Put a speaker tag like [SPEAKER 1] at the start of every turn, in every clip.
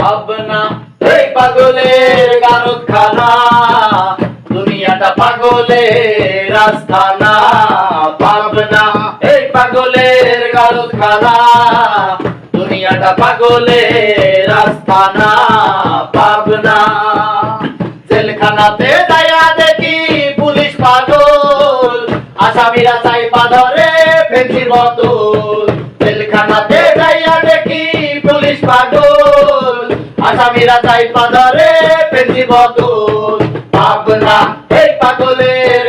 [SPEAKER 1] পাবনা এই পাগলের গারদখানা, দুনিয়াটা পাগলের রাস্তানা পাবনা এই পাগলের গারদখানা, দুনিয়াটা পাগলের রাস্তানা পাবনা জেলখানাতে যাইয়া দেখি পুলিশ পাগল, আসামিরা চাই পাধরে ফেন্সির বোতল জেলখানাতে যাইয়া দেখি পুলিশ পাগল পাধরে ফেন্সির বোতল পাবনা এই পাগলের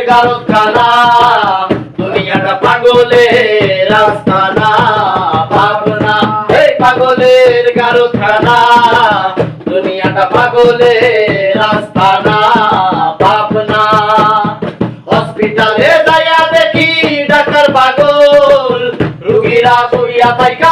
[SPEAKER 1] দুনিয়াটা পাগলের রাস্তানা। পাবনা এই পাগলের গারদখানা দুনিয়াটা পাগলের হসপিটালে যাইয়া দেখি ডাক্তার পাগল। রুগীরা শুইয়া থাইকা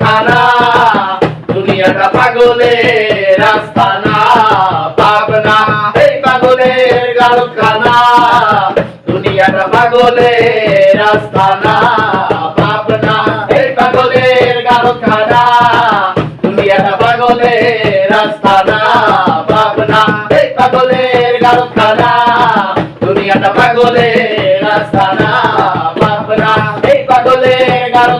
[SPEAKER 1] খানা দুনিয়াটা পাগলের রাস্তানা, পাবনা, এই পাগলের গালখানা দুনিয়াটা পাগলের রাস্তানা, পাবনা, এই পাগলের গালখানা দুনিয়াটা পাগলের রাস্তানা, পাবনা, এই পাগলের গালখানা দুনিয়াটা পাগলের রাস্তানা, পাবনা, এই পাগলের গাল